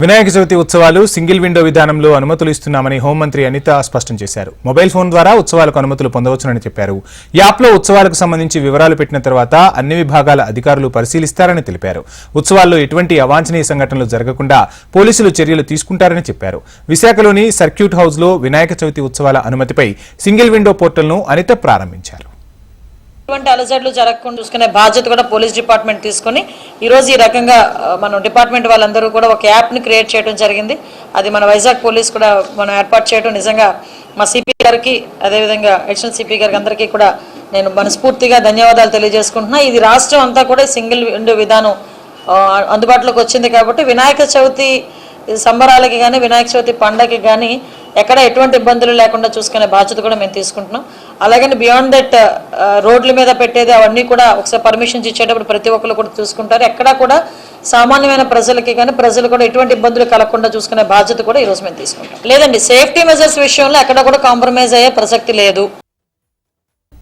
వినాయక చవితి ఉత్సవాలు single window విధానంలో అనుమతులు ఇస్తున్నామని హోంమంత్రి అనిత స్పష్టం చేశారు. మొబైల్ ఫోన్ ద్వారా ఉత్సవాలకు అనుమతులు పొందవచ్చునని చెప్పారు. యాప్లో ఉత్సవాలకు సంబంధించి వివరాలు పెట్టిన తర్వాత అన్ని విభాగాల అధికారులు పరిశీలిస్తారని తెలిపారు. ఉత్సవాల్లో ఎటువంటి అవాంఛనీయ సంఘటనలు జరగకుండా పోలీసులు చర్యలు తీసుకుంటారని చెప్పారు. విశాఖలోని సర్క్యూట్ హౌస్లో వినాయక చవితి ఉత్సవాల అనుమతిపై సింగిల్ విండో పోర్టల్ను అనిత ప్రారంభించారు. ఎటువంటి అలజడులు జరగకుండా చూసుకునే బాధ్యత కూడా పోలీస్ డిపార్ట్మెంట్ తీసుకొని ఈరోజు ఈ రకంగా మనం డిపార్ట్మెంట్ వాళ్ళందరూ కూడా ఒక యాప్ని క్రియేట్ చేయడం జరిగింది. అది మన వైజాగ్ పోలీస్ కూడా మనం ఏర్పాటు చేయడం నిజంగా మా సిపి గారికి అదేవిధంగా అడిషనల్ సిపి గారికి అందరికీ కూడా నేను మనస్ఫూర్తిగా ధన్యవాదాలు తెలియజేసుకుంటున్నా. ఇది రాష్ట్రం అంతా కూడా సింగిల్ విండో విధానం అందుబాటులోకి వచ్చింది కాబట్టి వినాయక చవితి సంబరాలకి కానీ వినాయక చవితి పండగకి కానీ ఎక్కడ ఎటువంటి ఇబ్బందులు లేకుండా చూసుకునే బాధ్యత కూడా మేము తీసుకుంటున్నాం. అలాగని బియాండ్ దట్ uh, రోడ్ల మీద పెట్టేది అవన్నీ కూడా ఒకసారి పర్మిషన్స్ ఇచ్చేటప్పుడు ప్రతి ఒక్కరు కూడా చూసుకుంటారు. ఎక్కడా కూడా సామాన్యమైన ప్రజలకి కానీ ప్రజలు కూడా ఎటువంటి ఇబ్బందులు కలగకుండా చూసుకునే బాధ్యత కూడా ఈరోజు మేము తీసుకుంటాం. లేదండి సేఫ్టీ మెజర్స్ విషయంలో ఎక్కడ కూడా కాంప్రమైజ్ అయ్యే ప్రసక్తి లేదు.